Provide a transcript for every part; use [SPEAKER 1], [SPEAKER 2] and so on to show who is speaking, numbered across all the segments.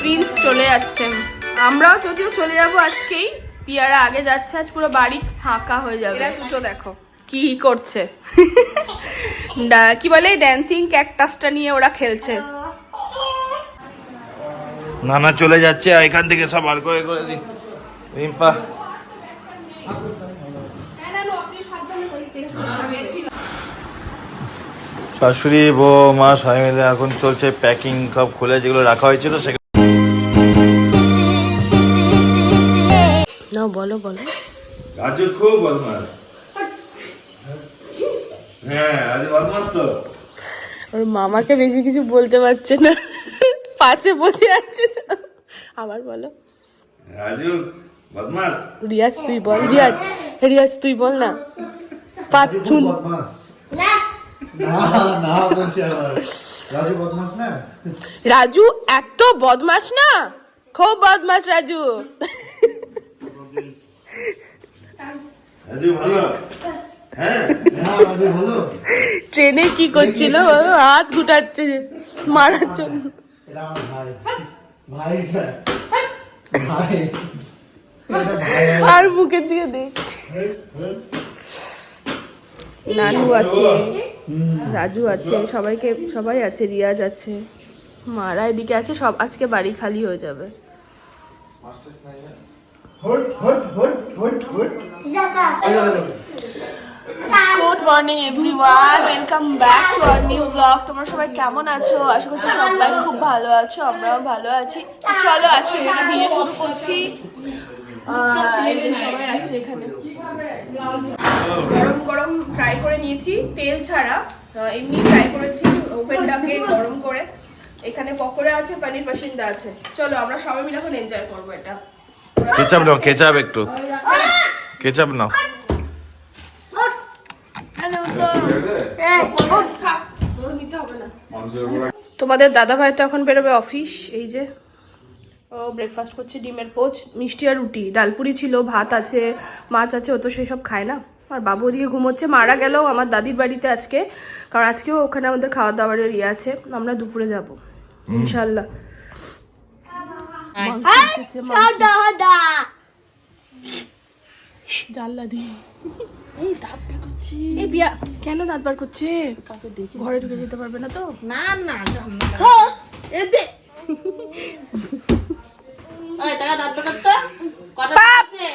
[SPEAKER 1] Prince চলে যাচ্ছে। আমরাও যদিও চলে যাব আজকেই। পিয়ারা আগে যাচ্ছে আজ পুরো বাড়ি ফাঁকা হয়ে যাবে। এরা দুটো দেখো। কি করছে? কি বলে? ড্যান্সিং ক্যাকটাসটা নিয়ে ওরা খেলছে।
[SPEAKER 2] নানা চলে যাচ্ছে আর এখান থেকে সব বার করে করে দি রিম্পা। শাশুড়ি বউ মা সবাই মিলে এখন চলছে প্যাকিং সব খুলে যেগুলো রাখা হয়েছিল সেগুলো
[SPEAKER 1] বলো বলো।
[SPEAKER 2] রাজু খুব বদমাস হ্যাঁ রাজু বদমাস তো।
[SPEAKER 1] ওর মামাকে বেশি কিছু বলতে পারছে না। পাশে বসে আছে। আবার বলো।
[SPEAKER 2] রাজু বদমাস
[SPEAKER 1] রিয়াজ তুই বল। রিয়াজ রিয়াজ তুই বল না। পাচ্ছুন
[SPEAKER 3] বদমাস না না বলছি আবার। রাজু বদমাস না?
[SPEAKER 1] রাজু এত বদমাস না? খুব বদমাস রাজু
[SPEAKER 2] রাজু ভালো হ্যাঁ
[SPEAKER 3] হ্যাঁ রাজু ভালো
[SPEAKER 1] ট্রেনে কি করছিল ও হাত গুটাচ্ছে মারার জন্য।
[SPEAKER 3] এটা ভাই।
[SPEAKER 1] আর মুখের দিকে দেখ নানু আছে রাজু আছে সবাইকে সবাই আছে রিয়াজ আছে মারা এদিকে আছে সব আজকে বাড়ি খালি হয়ে যাবে। Good morning everyone welcome back to our new blog তোমরা সবাই কেমন আছো? আশা করছি সবাই খুব ভালো আছো, আমরাও ভালো আছি। চলো আজকে থেকে ভিডিও শুরু করছি। সবাই আছে এখানে। গরম গরম ফ্রাই করে নিয়েছি, তেল ছাড়া। এমনি ফ্রাই করেছি ওভেনটাকে গরম করে। এখানে পকোড়া আছে, পানির পাসিন্দা আছে। চলো আমরা সবাই মিলে এখন এনজয় করব এটা।
[SPEAKER 2] কেচাপ নাও কেচাপ একটু। কেচাপ নাও।
[SPEAKER 1] তোমাদের দাদা ভাই তো এখন বেরোবে অফিস এই যে। ও ব্রেকফাস্ট করছে ডিমের পোচ মিষ্টি আর রুটি। ডালপুরি ছিল ভাত আছে মাছ আছে ও তো সেই সব খায় না। আর বাবু ওদিকে ঘুমোচ্ছে মারা গেলেও আমার দাদির বাড়িতে আজকে। কারণ আজকেও ওখানে আমাদের খাওয়া দাওয়ারের ইয়ে আছে আমরা দুপুরে যাব ইনশাল্লাহ। জানলা দি এই দাঁত বের করছে এই বিয়া কেন দাঁত বার করছে কাকে দেখে ঘরে ঢুকে যেতে পারবে না তো
[SPEAKER 4] না না জান না এ দে ওই টাকা দাঁত বের করতো কটা আছে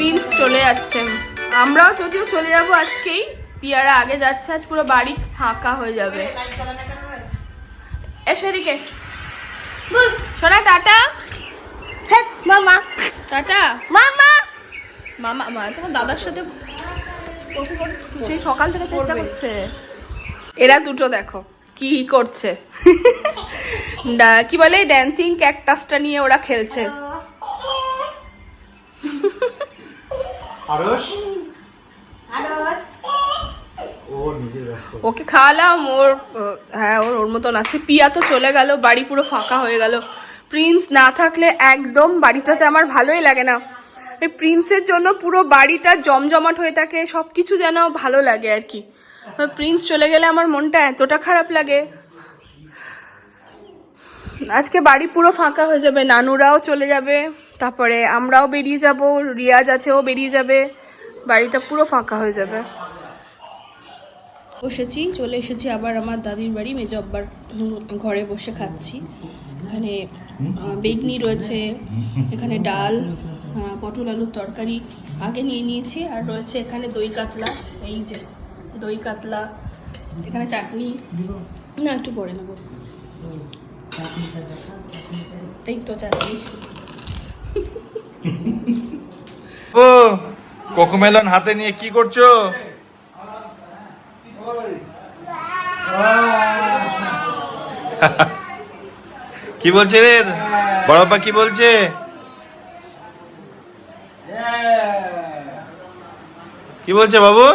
[SPEAKER 1] প্রিন্স চলে যাচ্ছে। আমরাও যদিও চলে যাব আজকেই। পিয়ারা আগে যাচ্ছে আজ পুরো বাড়ি ফাঁকা হয়ে যাবে। এসো এদিকে। সোনা টাটা। মামা। টাটা। মামা। মামা মা তোমার দাদার সাথে সেই সকাল থেকে চেষ্টা করছে। এরা দুটো দেখো কি করছে। কি বলে? ড্যান্সিং ক্যাকটাসটা নিয়ে ওরা খেলছে।
[SPEAKER 3] আরস ও নিজের ব্যস্ত।
[SPEAKER 1] ওকে খাওয়ালাম ওর হ্যাঁ ওর ওর মতন আছে। পিয়া তো চলে গেল বাড়ি পুরো ফাঁকা হয়ে গেল। প্রিন্স না থাকলে একদম বাড়িটাতে আমার ভালোই লাগে না। এই প্রিন্সের জন্য পুরো বাড়িটা জমজমাট হয়ে থাকে সব কিছু যেন ভালো লাগে আর কি। প্রিন্স চলে গেলে আমার মনটা এতটা খারাপ লাগে। আজকে বাড়ি পুরো ফাঁকা হয়ে যাবে নানুরাও চলে যাবে। তারপরে আমরাও বেরিয়ে যাব, রিয়াজ আছে, ও বেরিয়ে যাবে। বাড়িটা পুরো ফাঁকা হয়ে যাবে। বসেছি, চলে এসেছি আবার আমার দাদির বাড়ি। মেজো আব্বার ঘরে বসে খাচ্ছি। এখানে বেগনি রয়েছে, এখানে ডাল পটল আলুর তরকারি আগে নিয়ে নিয়েছি। আর রয়েছে এখানে দই কাতলা, এই যে দই কাতলা, এখানে চাটনি। না, একটু পরে নেব। এই তো চাটনি।
[SPEAKER 2] ও, কোকোমেলন হাতে নিয়ে কি করছ? কি বলছে রে? বড়পা কি বলছে? কি বলছে বাবু?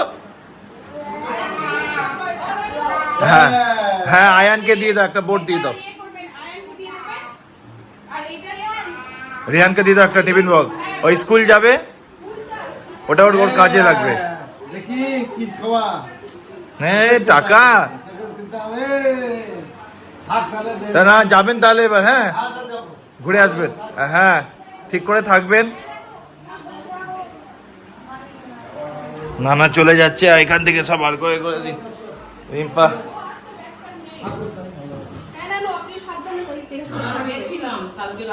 [SPEAKER 2] হ্যাঁ হ্যাঁ আয়ানকে দিয়ে দাও, একটা বোর্ড দিয়ে দাও
[SPEAKER 1] ইয়ে করবেন, আয়ানকে দিয়ে দেবেন। আর এইটা রেহান,
[SPEAKER 2] রিয়ানকে দিয়ে দাও একটা টিফিন বক্স ওই স্কুল যাবে ওটা ওর ওর কাজে লাগবে।
[SPEAKER 3] দেখি কি খাওয়া।
[SPEAKER 2] হ্যাঁ টাকা। তা না যাবেন তাহলে এবার হ্যাঁ? ঘুরে আসবেন। হ্যাঁ ঠিক করে থাকবেন। নানা চলে যাচ্ছে আর এখান থেকে সব আর করে করে দিন রিম্পা।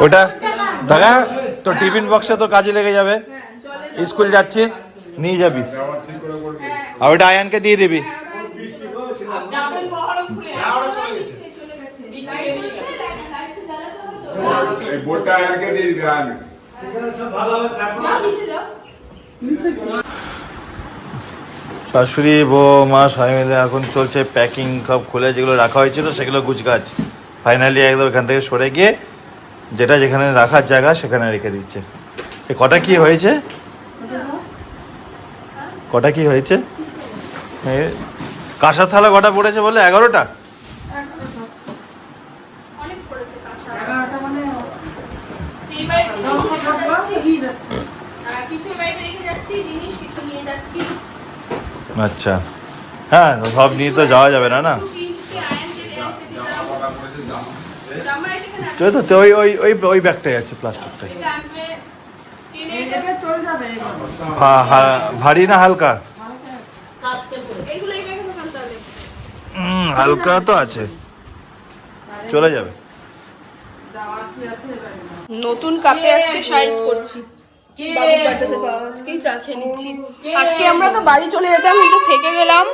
[SPEAKER 2] ওটা? টাকা তো টিফিন বক্সে তো কাজে লেগে যাবে। স্কুল যাচ্ছিস নিয়ে যাবি। আর ওটা আয়ানকে দিয়ে দিবি। শাশুড়ি বউ মা সবাই মিলে এখন চলছে প্যাকিং সব খুলে যেগুলো রাখা হয়েছিল সেগুলো গুছগাছ। ফাইনালি একদম এখান থেকে সরে গিয়ে যেটা যেখানে রাখার জায়গা সেখানে রেখে দিচ্ছে। এ কটা কি হয়েছে? কটা কি হয়েছে? এ, কাঁসার থালা কটা পড়েছে বলে? এগারোটা?
[SPEAKER 4] মানে
[SPEAKER 2] আচ্ছা। হ্যাঁ সব নিয়ে তো যাওয়া যাবে না না
[SPEAKER 1] কিছু প্রিন্সকে আয়ানকে রেহানকে দিয়ে দাও। আছে।
[SPEAKER 2] তো তো তো ওই ওই ওই ওই ব্যাগটাই আছে প্লাস্টিকটাই।
[SPEAKER 4] চলে
[SPEAKER 2] ভারী না হালকা? হালকা তো আছে। চলে যাবে?
[SPEAKER 1] নতুন কাপে আজকে সাইড করছি বাবুর বার্থডেতে পাওয়া আজকেই চা খেয়ে নিচ্ছি। আজকে আমরা তো বাড়ি চলে যেতাম কিন্তু থেকে গেলাম।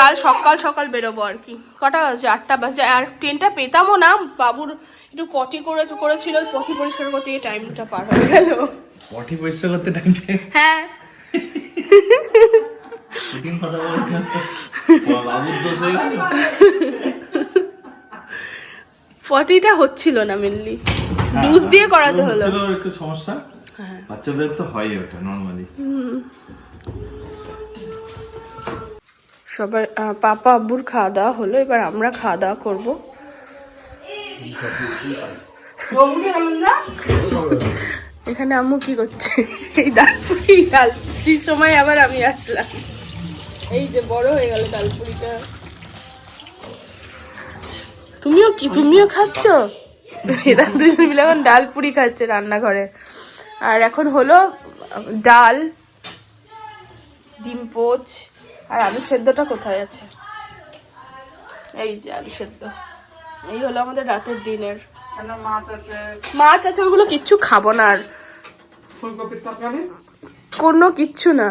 [SPEAKER 1] কাল সকাল সকাল বেরোবো আর কি। কটা বাজে? আটটা বাজে। আর ট্রেনটা পেতামও না। বাবুর একটু পটি করে করেছিল পটি পরিষ্কার করতে গিয়ে টাইমটা পার হয়ে গেল।
[SPEAKER 2] পটি পরিষ্কার করতে টাইমটা
[SPEAKER 1] হ্যাঁ।
[SPEAKER 2] হয়ে
[SPEAKER 1] পটিটা হচ্ছিল না মেনলি ডুজ দিয়ে করাতে হলো।
[SPEAKER 2] একটু সমস্যা। বাচ্চাদের তো হয় ওটা নর্মালি
[SPEAKER 1] সবার পাপা আব্বুর খাওয়া দাওয়া হলো এবার আমরা খাওয়া দাওয়া করব। এখানে আম্মু কি করছে? এই ডালপুরি ডালপুরির সময় আবার আমি আসলাম। এই যে বড় হয়ে গেল ডালপুরিটা তুমিও কি তুমিও খাচ্ছ? এরা দুজন মিলে এখন ডালপুরি খাচ্ছে রান্নাঘরে। আর এখন হলো ডাল ডিম পোচ আর আলু সেদ্ধটা কোথায় আছে? এই যে আলু সেদ্ধ। এই হলো আমাদের রাতের ডিনার।
[SPEAKER 4] মাছ আছে।
[SPEAKER 1] মাছ আছে ওগুলো কিচ্ছু খাব না আর। কোনো কিচ্ছু না।